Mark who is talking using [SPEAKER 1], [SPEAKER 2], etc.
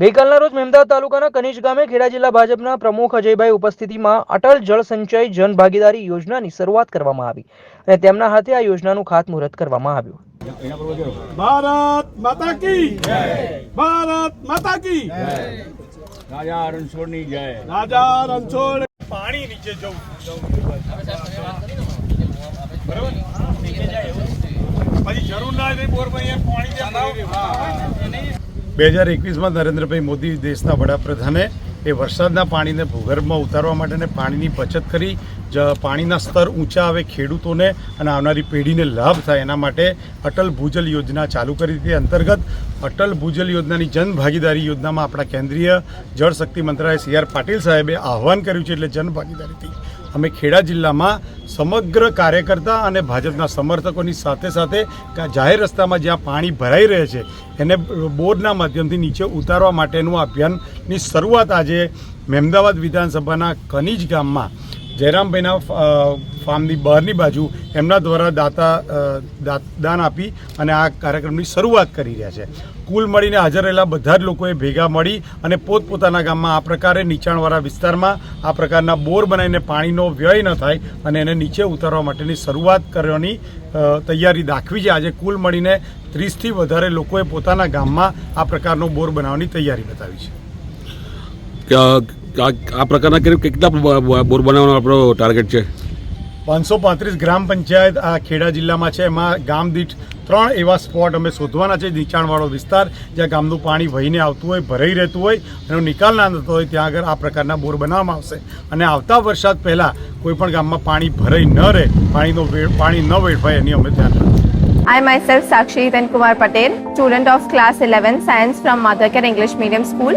[SPEAKER 1] ગઈકાલના રોજ મેમદાવ તાલુકાના કનીજ ગામે ખેડા જિલ્લા ભાજપના પ્રમુખ અજયભાઈ ઉપસ્થિતિમાં અટલ જળ સંચય જન ભાગીદારી યોજનાની શરૂઆત કરવામાં આવી અને તેમના હાથે આ યોજનાનું ખાતમુહૂર્ત કરવામાં આવ્યું.
[SPEAKER 2] ભારત માતા કી ભારત માતા કી
[SPEAKER 3] રાજા રણછોડની જય!
[SPEAKER 2] રાજા રણછોડ પાણી નીચે જવું. બરાબર? પછી જરૂર ના હોય બોર બોરમાં પાણી.
[SPEAKER 4] બે હજાર એકવીસમાં નરેન્દ્રભાઈ મોદી દેશના વડાપ્રધાને એ વરસાદના પાણીને ભૂગર્ભમાં ઉતારવા માટે અને પાણીની બચત કરી, જ પાણીના સ્તર ઊંચા આવે ખેડૂતોને અને આવનારી પેઢીને લાભ થાય એના માટે અટલ ભૂજલ યોજના ચાલુ કરી હતી અંતર્ગત અટલ ભૂજલ યોજનાની જનભાગીદારી યોજનામાં આપણા કેન્દ્રીય જળ શક્તિ મંત્રાલય સી આર પાટીલ સાહેબે આહવાન કર્યું છે, એટલે જન ભાગીદારીથી અમે ખેડા જિલ્લામાં સમગ્ર કાર્યકર્તા અને ભાજપના સમર્થકોની સાથે સાથે જાહેર રસ્તામાં જ્યાં પાણી ભરાઈ રહે છે, એને બોરના માધ્યમથી નીચે ઉતારવા માટેનું અભિયાનની શરૂઆત આજે મહેમદાવાદ વિધાનસભાના કનીજ ગામમાં જયરામભાઈના ફાર્મની બહારની બાજુ એમના દ્વારા દાતા દાન આપી અને આ કાર્યક્રમની શરૂઆત કરી રહ્યા છે. કુલ મળીને હાજર રહેલા બધા જ લોકોએ ભેગા મળી અને પોતપોતાના ગામમાં આ પ્રકારે નીચાણવાળા વિસ્તારમાં આ પ્રકારના બોર બનાવીને પાણીનો વ્યય ન થાય અને એને નીચે ઉતારવા માટેની શરૂઆત કરવાની તૈયારી દાખવી છે. આજે કુલ મળીને ત્રીસથી વધારે લોકોએ પોતાના ગામમાં આ પ્રકારનો બોર બનાવવાની તૈયારી બતાવી છે.
[SPEAKER 5] આ આ પ્રકારના કરીબ કેટલા બોર બનાવવાનો આપણો ટાર્ગેટ છે?
[SPEAKER 4] પાંચસો પાંત્રીસ ગ્રામ પંચાયત આ ખેડા જિલ્લામાં છે. એમાં ગામ દીઠ ત્રણ એવા સ્પોટ અમે શોધવાના છે. નીચાણવાળો વિસ્તાર જ્યાં ગામનું પાણી વહીને આવતું હોય ભરાઈ રહેતું હોય એનો નિકાલ ના થતો હોય ત્યાં આગળ આ પ્રકારના બોર બનાવવામાં આવશે. અને આવતા વરસાદ પહેલાં કોઈપણ ગામમાં પાણી ભરાઈ ન રહે પાણીનો પાણી ન વેડફાય એની અમે ધ્યાન રાખીશું
[SPEAKER 6] I myself, Sakshi Kumar Patel, student of class 11 science from Mothercare English Medium School.